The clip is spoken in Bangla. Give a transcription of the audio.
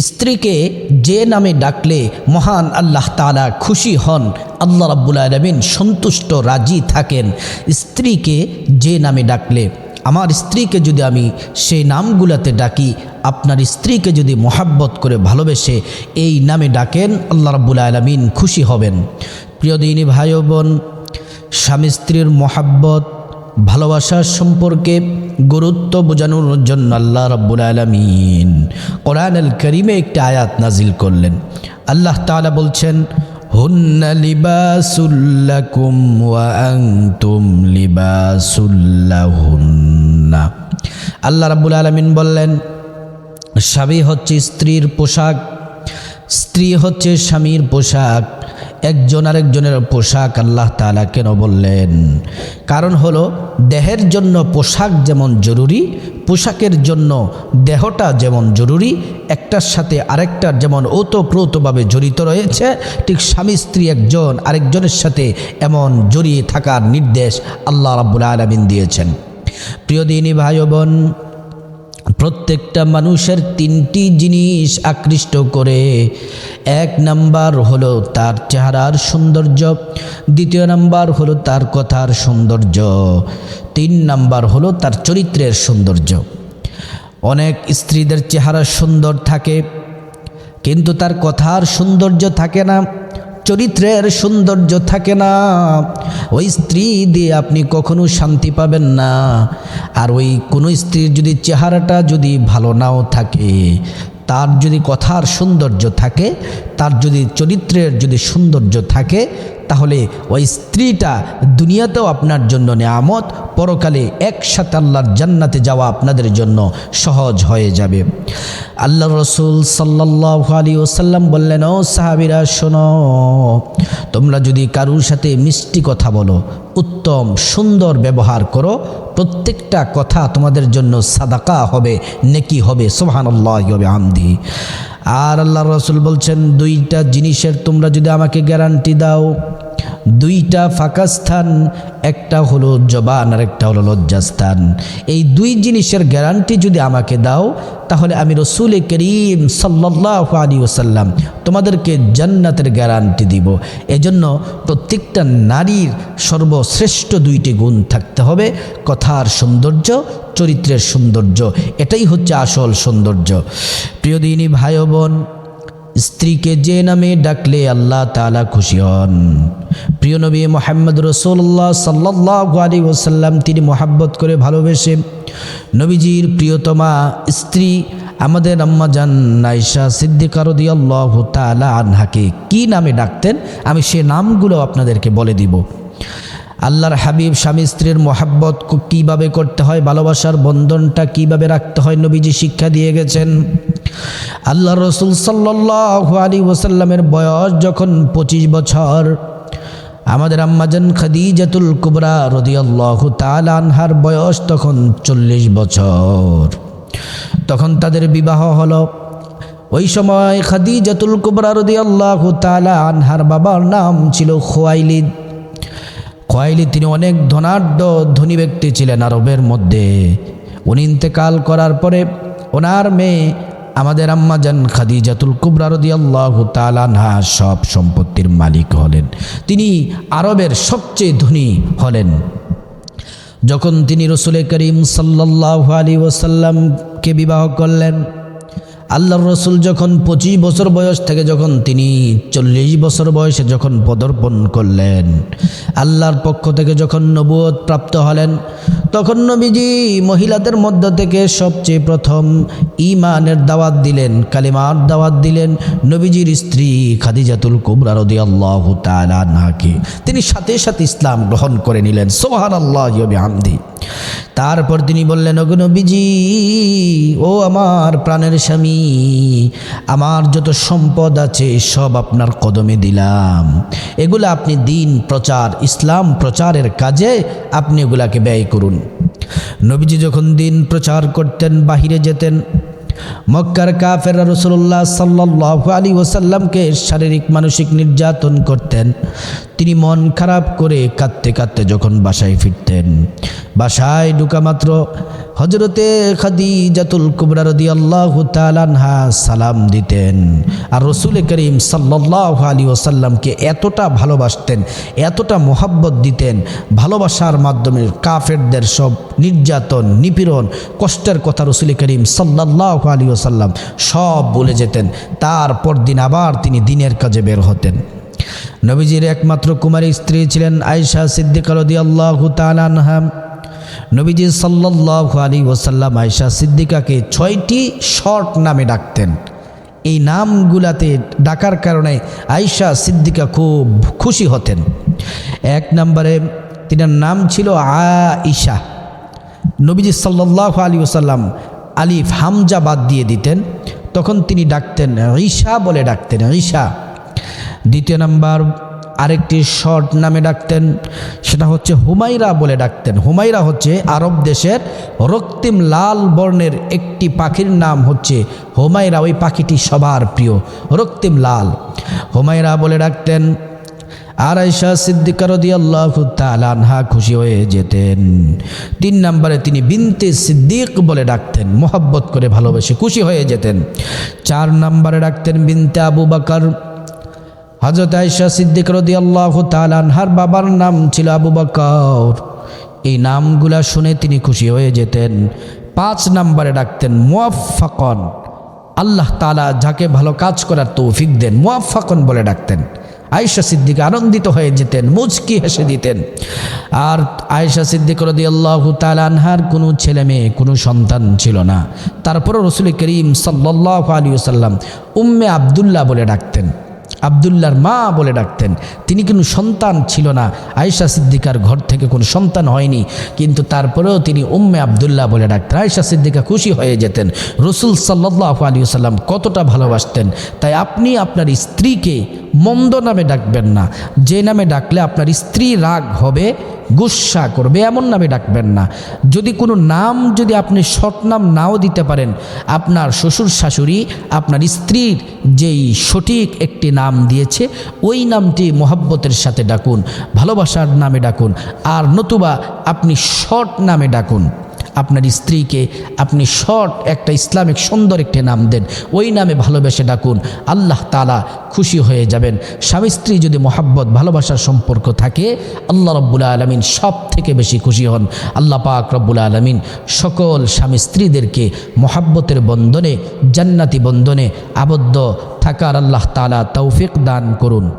স্ত্রীকে যে নামে ডাকলে মহান আল্লাহ তালা খুশি হন, আল্লাহ রাব্বুল আলমিন সন্তুষ্ট, রাজি থাকেন। স্ত্রীকে যে নামে ডাকলে, আমার স্ত্রীকে যদি আমি সেই নামগুলাতে ডাকি, আপনার স্ত্রীকে যদি মোহাব্বত করে ভালোবেসে এই নামে ডাকেন, আল্লাহ রাব্বুল আলমিন খুশি হবেন। প্রিয় দিনী ভাই বোন, স্বামী স্ত্রীর মোহাব্বত ভালোবাসার সম্পর্কে গুরুত্ব বোঝানোর জন্য আল্লাহ রব্বুল আলমিন কোরআন আল করিমে একটি আয়াত নাজিল করলেন। আল্লাহ তালা বলছেন, হুন্না লিবাসুল্লাকুম ওয়া আনতুম লিবাসুল্লাহুন্না আল্লাহ রাব্বুল আলমিন বললেন, স্বামী হচ্ছে স্ত্রীর পোশাক, স্ত্রী হচ্ছে স্বামীর পোশাক। একজন আরেকজনের পোশাক আল্লাহ তাআলা কেন বললেন? কারণ হলো, দেহের জন্য পোশাক যেমন জরুরি, পোশাকের জন্য দেহটা যেমন জরুরি, একটার সাথে আরেকটার যেমন ওতপ্রোতভাবে জড়িত রয়েছে, ঠিক স্বামী স্ত্রী একজন আরেকজনের সাথে এমন জড়িয়ে থাকার নির্দেশ আল্লাহ রাব্বুল আলমিন দিয়েছেন। প্রিয় দিনী ভাই বোন প্রত্যেকটা মানুষের তিনটি জিনিস আকৃষ্ট করে। এক নাম্বার হলো তার চেহারার সৌন্দর্য, দ্বিতীয় নাম্বার হলো তার কথার সৌন্দর্য, তিন নাম্বার হলো তার চরিত্রের সৌন্দর্য। অনেক স্ত্রীদের চেহারা সুন্দর থাকে, কিন্তু তার কথার সৌন্দর্য থাকে না, চরিত্রের সৌন্দর্য থাকে না। ওই স্ত্রী দিয়ে আপনি কখনো শান্তি পাবেন না। আর ওই কোনো স্ত্রীর যদি চেহারাটা যদি ভালো নাও থাকে, তার যদি কথার সৌন্দর্য থাকে, তার যদি চরিত্রের যদি সৌন্দর্য থাকে তাহলে ওই স্ত্রীটা দুনিয়াতেও আপনার জন্য নেয়ামত, পরকালে একসাথে আল্লাহর জান্নাতে যাওয়া আপনাদের জন্য সহজ হয়ে যাবে। আল্লাহ রসুল সাল্লাহ আলী ওসাল্লাম বললেন, ও সাহাবিরা, শোনো, তোমরা যদি কারুর সাথে মিষ্টি কথা বলো, উত্তম সুন্দর ব্যবহার করো, প্রত্যেকটা কথা তোমাদের জন্য সাদাকা হবে, নেকি হবে সোহানাল্লাহ হবে আমদি আর আল্লাহ রসুল বলছেন দুইটা জিনিসের তোমরা যদি আমাকে গ্যারান্টি দাও দুইটা ফাঁকা স্থান, একটা হলো জবান আর একটা হলো লজ্জাস্থান। এই দুই জিনিসের গ্যারান্টি যদি আমাকে দাও, তাহলে আমি রসুল করিম সাল্লাহ আলী ওসাল্লাম তোমাদেরকে জান্নাতের গ্যারান্টি দিব। এজন্য প্রত্যেকটা নারীর সর্বশ্রেষ্ঠ দুইটি গুণ থাকতে হবে, কথার সৌন্দর্য, চরিত্রের সৌন্দর্য, এটাই হচ্ছে আসল সৌন্দর্য। প্রিয় দিনী ভাই বোন স্ত্রীকে যে নামে ডাকলে আল্লাহ তালা খুশি হন। প্রিয় নবী মোহাম্মদ রসুল্লাহ সাল্লাহ আলী ওসাল্লাম তিনি মোহাব্বত করে ভালোবেসে, নবীজির প্রিয়তমা স্ত্রী আমাদের আম্মা জান নাইশা সিদ্দিকারদি আল্লাহ তালা আনহাকে কী নামে ডাকতেন, আমি সে নামগুলো আপনাদেরকে বলে দিব। আল্লাহর হাবিব স্বামী স্ত্রীর মোহাব্বত কীভাবে করতে হয়, ভালোবাসার বন্ধনটা কীভাবে রাখতে হয়, নবীজি শিক্ষা দিয়ে গেছেন। আল্লাহ রসুল সাল্লাহ আলী ওসাল্লামের বয়স যখন পঁচিশ বছর, আমাদের আম্মাজান খাদিজাতুল কুবরা রদিয়াল্লাহ তাল আনহার বয়স তখন চল্লিশ বছর। তখন তাদের বিবাহ হলো। ওই সময় খাদিজাতুল কুবরা রদিয়াল্লাহ তালা আনহার বাবার নাম ছিল খোয়াইলিদ। খোয়াইলি তিনি অনেক ধনাঢ্য, ধনী ব্যক্তি ছিলেন আরবের মধ্যে। উনি ইন্তেকাল করার পরে ওনার মেয়ে আমাদের আম্মা আম্মাজান খাদিজাতুল কুবরা রদি আল্লাহ তালানহা সব সম্পত্তির মালিক হলেন। তিনি আরবের সবচেয়ে ধনী হলেন। যখন তিনি রসুল করিম সাল্লাহ আলী ওসাল্লামকে বিবাহ করলেন আল্লাহর রসুল যখন পঁচিশ বছর বয়স থেকে যখন তিনি চল্লিশ বছর বয়সে যখন পদর্পণ করলেন, আল্লাহর পক্ষ থেকে যখন নবুয়ত প্রাপ্ত হলেন, তখন নবীজি মহিলাদের মধ্য থেকে সবচেয়ে প্রথম ইমানের দাওয়াত দিলেন, কালিমার দাওয়াত দিলেন নবীজির স্ত্রী খাদিজাতুল কুবরা তিনি সাথে সাথে ইসলাম গ্রহণ করে নিলেন। সোহান আল্লাহ আমদি তারপর তিনি বললেন, ওগো নবীজি, ও আমার প্রাণের স্বামী, আমার যত সম্পদ আছে সব আপনার কদমে দিলাম। এগুলো আপনি দিন প্রচার, ইসলাম প্রচারের কাজে আপনি এগুলাকে ব্যয় করুন। নবীজি যখন দিন প্রচার করতেন, বাহিরে যেতেন, মক্কার কাফেররা রসুল্লাহ সাল্লাহ আলী ওসাল্লামকে শারীরিক, মানসিক নির্যাতন করতেন। তিনি মন খারাপ করে কাঁদতে কাঁদতে যখন বাসায় ফিরতেন বাসায় ঢুকা মাত্র হজরতে খাদিজাতুল কুবরা রদি আল্লাহ তালানহা সালাম দিতেন। আর রসুল করিম সাল্লাহ আলী ওসাল্লামকে এতটা ভালোবাসতেন, এতটা মোহাব্বত দিতেন, ভালোবাসার মাধ্যমে কাফেরদের সব নির্যাতন, নিপীড়ন, কষ্টের কথা রসুল করিম সাল্লাহ আলী ওসাল্লাম সব বলে যেতেন। তারপর দিন আবার তিনি দিনের কাজে বের হতেন। নবীজির একমাত্র কুমারী স্ত্রী ছিলেন আয়সা সিদ্দিকা রদি আল্লাহ তালানহা নবীজি সাল্লাহ আলী ওসাল্লাম আয়সা সিদ্দিকাকে ছয়টি শর্ট নামে ডাকতেন। এই নামগুলাতে ডাকার কারণে আয়সা সিদ্দিকা খুব খুশি হতেন। এক নম্বরে তিনার নাম ছিল আইসা নবীজি সাল্লাহ আলী ওসাল্লাম আলিফ, হামজা বাদ দিয়ে দিতেন। তখন তিনি ডাকতেন ঈশা বলে ডাকতেন ঈশা। দ্বিতীয় নাম্বার আরেকটি শর্ট নামে ডাকতেন, সেটা হচ্ছে হুমাইরা বলে ডাকতেন। হুমাইরা হচ্ছে আরব দেশের রক্তিম লাল বর্ণের একটি পাখির নাম হচ্ছে হুমাইরা ওই পাখিটি সবার প্রিয়, রক্তিম লাল। হুমাইরা বলে ডাকতেন আর আয়সা সিদ্দিকার তালানহা খুশি হয়ে যেতেন। তিন নম্বরে তিনি বিনতে সিদ্দিক বলে ডাকতেন, মোহাব্বত করে ভালোবেসে খুশি হয়ে যেতেন। চার নম্বরে ডাকতেন বিনতে আবু বাকর হজরত আয়সা সিদ্দিক রদি আল্লাহ তালানহার বাবার নাম ছিল আবু বকর। এই নামগুলা শুনে তিনি খুশি হয়ে যেতেন। পাঁচ নম্বরে ডাকতেন মুয়াফাকন আল্লাহ তালা যাকে ভালো কাজ করার তৌফিক দেন মুয়াফাকন বলে ডাকতেন। আয়েশা সিদ্দিক আনন্দিত হয়ে যেতেন, মুচকি হেসে দিতেন। আর আয়েশা সিদ্দিক রদি আল্লাহ তালানহার কোনো ছেলে মেয়ে, কোনো সন্তান ছিল না। তারপরও রসুল করিম সাল্লাহ আলী সাল্লাম উম্মে আবদুল্লাহ বলে ডাকতেন। আবদুল্লার মা বলে ডাকতেন। তিনি কোনো সন্তান ছিল না। আয়েশা সিদ্দিকার ঘর থেকে কোনো সন্তান হয়নি। কিন্তু তারপরেও তিনি উম্মে আবদুল্লাহ বলে ডাকতেন। আয়েশা সিদ্দিকা খুশি হয়ে যেতেন। রসুল সাল্লাহ আলী সাল্লাম কতটা ভালোবাসতেন। তাই আপনি আপনার স্ত্রীকে মন্দ নামে ডাকবেন না। যে নামে ডাকলে আপনার স্ত্রী রাগ হবে গুসা করবে, এমন নামে ডাকবেন না। যদি কোনো নাম যদি আপনি শর্ট নাম নাও দিতে পারেন, আপনার শ্বশুর শাশুড়ি, আপনার স্ত্রীর যেই সঠিক একটি নাম দিয়েছে, ওই নামটি মোহাব্বতের সাথে ডাকুন, ভালোবাসার নামে ডাকুন, আর নতুবা আপনি শর্ট নামে ডাকুন। আপনার স্ত্রীকে আপনি শর্ট একটা ইসলামিক সুন্দর একটি নাম দেন। ওই নামে ভালোবেসে ডাকুন। আল্লাহ তালা খুশি হয়ে যাবেন। স্বামী স্ত্রী যদি মোহাব্বত ভালোবাসার সম্পর্ক থাকে, আল্লাহ রব্বুল আলমিন সব থেকে বেশি খুশি হন। আল্লাহ পাক রব্বুল আলমিন সকল স্বামী স্ত্রীদেরকে মোহাব্বতের বন্ধনে, জান্নাতি বন্ধনে আবদ্ধ থাকার আল্লাহ তালা তৌফিক দান করুন।